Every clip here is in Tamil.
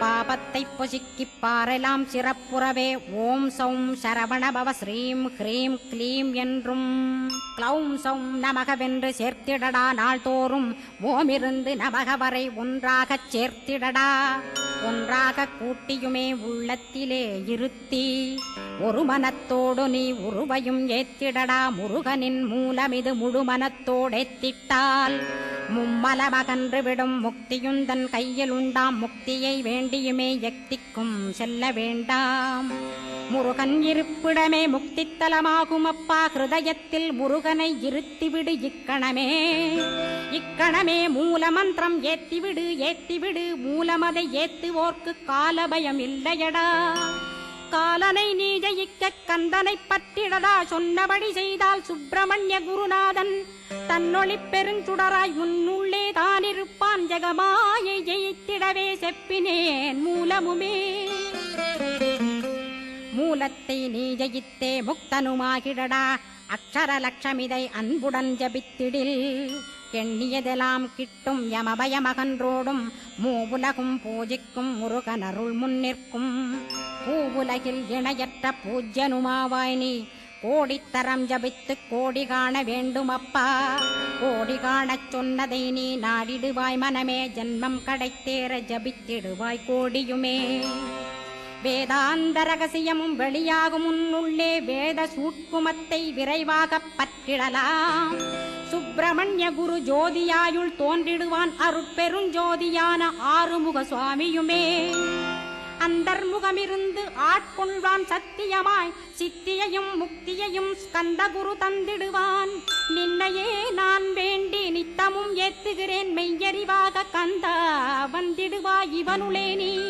பாபத்தை பொசுக்கிப் பாரெலாம் சிறப்புறவே ஓம் சௌம் சரவணபவ ஸ்ரீம் ஹ்ரீம் க்ளீம் என்றும். க்ளௌம் சௌம் நமகவென்று சேர்த்திடடா நாள்தோறும் ஓமிருந்து நமக வரை ஒன்றாகச் சேர்த்திடடா. ஒன்றாக கூட்டியுமே உள்ளத்திலே இருத்தி ஒரு மனத்தோடு நீ உருவையும் ஏத்திடடா. முருகனின் மூலமிது முழு மனத்தோடேத்திட்டால் மும்மலமகன்று விடும் முக்தியுந்தன் கையில் உண்டாம் முக்தியை வேண்டியுமே எக்திக்கும் செல்ல வேண்டாம். முருகன் இருப்பிடமே முக்தித்தலமாகும் அப்பா ஹிருதயத்தில் முருகனை இருத்திவிடு இக்கணமே. இக்கணமே மூலமந்திரம் ஏத்திவிடு ஏத்திவிடு மூலமதை ஏத்துவோர்க்கு காலபயம் இல்லையடா. காலனை நீ ஜெயிக்க கந்தனை பற்றிடடா சொன்னபடி செய்தால் சுப்பிரமணிய குருநாதன் தன்னொளி பெருஞ்சுடராய் உன்னுள்ளே தானிருப்பான் ஜெகமாயை ஜெயித்திடவே செப்பினேன் மூலமுமே. மூலத்தை நீ ஜெயித்தே முக்தனுமாகிடடா. அக்ஷர லட்சமிதை அன்புடன் ஜபித்திடில். எண்ணியதெல்லாம் கிட்டும் யமபயமகன்றோடும் மூவுலகும் பூஜிக்கும் முருகனருள் முன்னிற்கும் பூவுலகில் இணையற்ற பூஜ்யனுமாவாய் நீ கோடித்தரம் ஜபித்து கோடி காண வேண்டுமப்பா. கோடி காணச் சொன்னதை நீ நாடிடுவாய் மனமே ஜென்மம் கடைத்தேற ஜபித்திடுவாய் கோடியுமே. வேதாந்த ரகசியமும் வெளியாகும் உன்னுள்ளே வேத சூட்குமத்தை விரைவாகப் பற்றிடலாம். சுப்பிரமணிய குரு ஜோதியாயுள் தோன்றிடுவான் அருட்பெருஞ்சோதியான ஆறுமுக சுவாமியுமே. அந்தர்முகமிருந்து ஆட்கொள்வான் சத்தியமாய் சித்தியையும் முக்தியையும் ஸ்கந்த குரு தந்திடுவான். நின்னையே நான் வேண்டி நித்தமும் ஏத்துகிறேன் மெய்யறிவாக கந்தா வந்திடுவாய் இவனுளே நீ.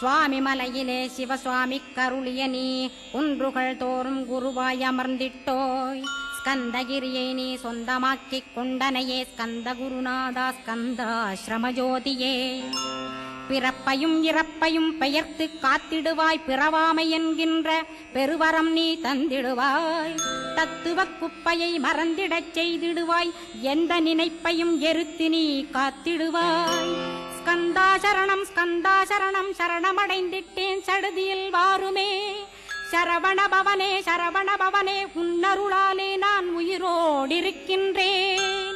சுவாமி மலையிலே சிவசுவாமி கருளிய நீ குன்றுகள் தோறும் குருவாய் அமர்ந்திட்டோய். ஸ்கந்தகிரியை நீ சொந்தமாக்கிக் கொண்டனையே ஸ்கந்த குருநாதா ஸ்கந்தாசிரமஜோதியே. பிறப்பையும் இறப்பையும் பெயர்த்து காத்திடுவாய் பிறவாமை என்கின்ற பெருவரம் நீ தந்திடுவாய். தத்துவ குப்பையை மறந்திடச் செய்திடுவாய் எந்த நினைப்பையும் எருத்து நீ காத்திடுவாய். ஸ்கந்தா சரணம் ஸ்கந்தா சரணம் சரணமடைந்திட்டேன் சடுதியில் வாருமே. சரவண பவனே சரவண பவனே உன்னருளாலே நான் உயிரோடிருக்கின்றேன்.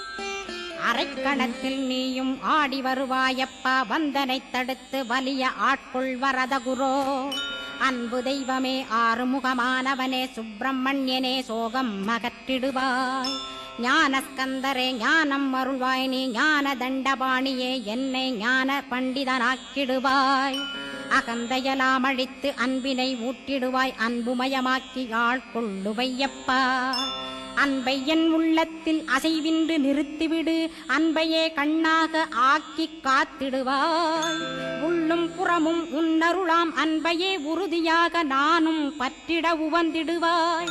அரைக்கணத்தில் நீயும் ஆடி வருவாயப்பா வந்தனை தடுத்து வலிய ஆட்கொள் வரத குரோ அன்பு தெய்வமே ஆறுமுகமானவனே சுப்பிரமணியனே சோகம் மகற்றிடுவாய் ஞானஸ்கந்தரே ஞானம் அருள்வாய் நீ ஞான தண்டபாணியே என்னை ஞான பண்டிதனாக்கிடுவாய். அகந்தையலாம் அழித்து அன்பினை ஊட்டிடுவாய் அன்புமயமாக்கி ஆள் கொள்ளுவையப்பா என் உள்ளத்தில் அசைவின்றி நிறுத்திவிடு. அன்பையே கண்ணாக ஆக்கி காத்திடுவாய். உள்ளும் புறமும் உன்னருளாம். அன்பையே உறுதியாக நானும் பற்றிட உவந்திடுவாய்.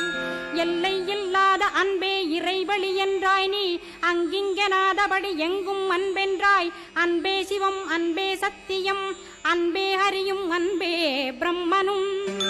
எல்லை இல்லாத அன்பே இறைவழி என்றாய் நீ. அங்கிங்கனாதபடி எங்கும் அன்பென்றாய். அன்பே சிவம் அன்பே சத்தியம் அன்பே ஹரியும் அன்பே பிரம்மனும்.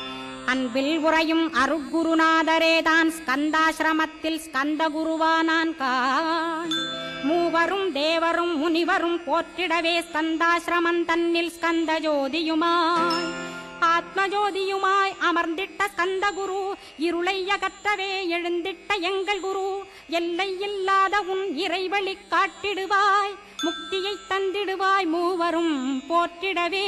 அன்பில் உறையும் அருட்குருநாதரே தான் ஸ்கந்தாசிரமத்தில் ஸ்கந்த குருவானான் கான். மூவரும் தேவரும் முனிவரும் போற்றிடவே ஸ்கந்தாசிரமம் தன்னில் ஸ்கந்த ஜோதியுமாய் ஆத்மஜோதியுமாய் அமர்ந்திட்ட ஸ்கந்த குரு இருளை அகற்றவே எழுந்திட்ட எங்கள் குரு எல்லை இல்லாத உன் இறைவழி காட்டிடுவாய் முக்தியை தந்திடுவாய் மூவரும் போற்றிடவே.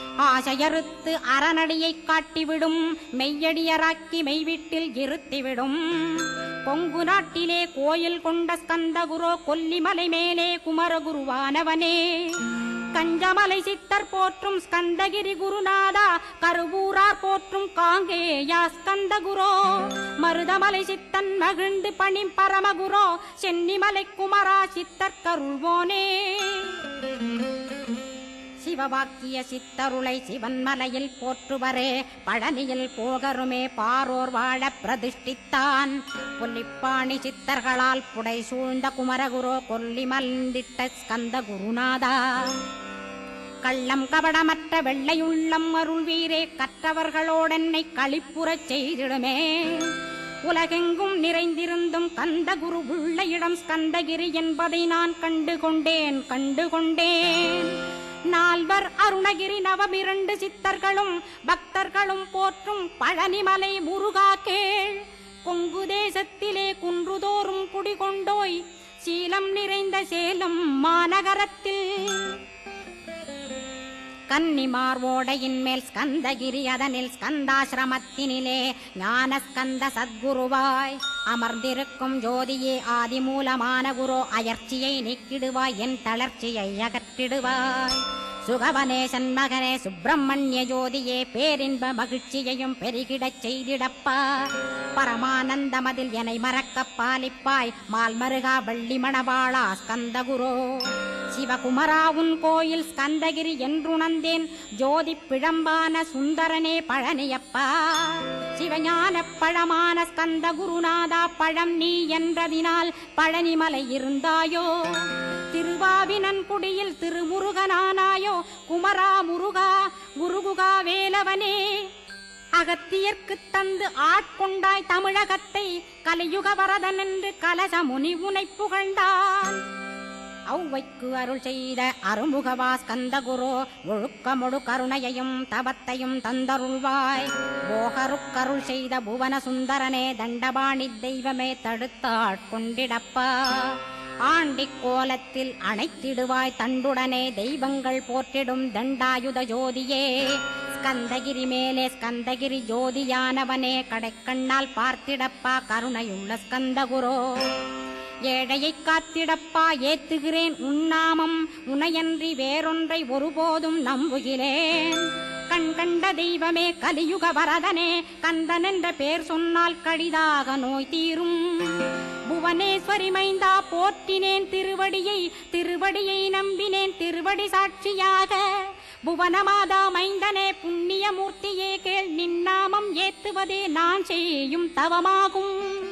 ஆசையறுத்து அறநடியை காட்டிவிடும் மெய்யடியராக்கி மெய்வீட்டில் இருத்திவிடும். கொங்கு நாட்டிலே கோயில் கொண்ட ஸ்கந்தகுரோ கொல்லிமலை மேலே குமரகுருவானவனே. கஞ்சமலை சித்தர் போற்றும் ஸ்கந்தகிரி குருநாதா கருவூரார் போற்றும் காங்கேயா ஸ்கந்தகுரோ. மருதமலை சித்தன் மகிழ்ந்து பணி பரமகுரோ சென்னிமலை குமரா சித்தர் கருள்வோனே. சிவவாக்கிய சித்தருளை சிவன்மலையில் போற்றுவரே. பழனியில் போகருமே பாரோர் வாழ பிரதிஷ்டித்தான். புலிப்பாணி சித்தர்களால் புடை சூழ்ந்த குமரகுரோ கொல்லி மல்ந்திட்ட ஸ்கந்த குருநாதா கள்ளம் கபடமற்ற வெள்ளையுள்ளம் அருள் வீரே கற்றவர்களோடென்னை களிப்புறச் செய்திடுமே. உலகெங்கும் நிறைந்திருந்தும் கந்த குரு உள்ள இடம் ஸ்கந்தகிரி என்பதை நான் கண்டு கொண்டேன் கண்டு கொண்டேன் நால்வர் அருணகிரி நவமிரண்டு சித்தர்களும் பக்தர்களும் போற்றும் பழனிமலை முருகா கேள். கொங்கு தேசத்திலே குன்றுதோறும் குடிகொண்டோய் சீலம் நிறைந்த சேலம் மாநகரத்தில். கன்னிமார் ஓடையின் மேல் ஸ்கந்தகிரி அதனில் ஸ்கந்தாசிரமத்தினிலே ஞான ஸ்கந்த சத்குருவாய். அமர்ந்திருக்கும் ஜோதியே ஆதிமூலமான குரு அயர்ச்சியை நீக்கிடுவாய் என் தளர்ச்சியை அகற்றிடுவாய். சுகவனேசன் மகனே சுப்பிரமணிய ஜோதியே பேரின்ப மகிழ்ச்சியையும் பெருகிடச் செய்திடப்பா. பரமானந்தமதில் என்னை மறக்க பாலிப்பாய். மால்மருகா வள்ளி மணவாளா ஸ்கந்தகுரோ. சிவகுமரா உன் கோயில் ஸ்கந்தகிரி என்றுணந்தேன் ஜோதி பிழம்பான சுந்தரனே பழனியப்பா. சிவஞான பழமான ஸ்கந்த குருநாதா பழம் நீ என்றதினால் பழனிமலை இருந்தாயோ? திருவாவினன்குடியில் திருமுருகனானாயோ? குமரா முருகா குருகுகா வேலவனே. அகத்தியர்க்கு தந்து ஆட்கொண்டாய் தமிழகத்தை கலியுக வரதன் என்று கலச முனி உனை புகழ்ந்தான். ஔவைக்கு அருள் செய்த அருமுகவா ஸ்கந்த ஸ்கந்தகுரு ஒழுக்கமொடு கருணையையும் தவத்தையும் தந்தருள்வாய். போகருக்கருள் செய்த புவன சுந்தரனே தண்டபாணி தெய்வமே தடுத்து ஆட்கொண்டிடப்பா. ஆண்டி கோலத்தில் அணைத்திடுவாய் தண்டுடனே தெய்வங்கள் போற்றிடும் தண்டாயுத ஜோதியே. ஸ்கந்தகிரி மேலே ஸ்கந்தகிரி ஜோதியானவனே கடைக்கண்ணால் பார்த்திடப்பா கருணையுள்ள ஸ்கந்தகுரோ. ஏழையை காத்திடப்பா ஏத்துகிறேன் உன்னாமம் உனையன்றி வேறொன்றை ஒருபோதும் நம்புகிறேன். கண் கண்ட தெய்வமே கலியுக வரதனே கந்தன் என்ற பேர் சொன்னால் கடிதாக நோய் தீரும். புவனேஸ்வரி மைந்தா போற்றினேன் திருவடியை திருவடியை நம்பினேன் திருவடி சாட்சியாக. புவனமாதா மைந்தனே புண்ணிய மூர்த்தியே கேள் நின்னாமம் ஏத்துவதே நான் செய்யும் தவமாகும்.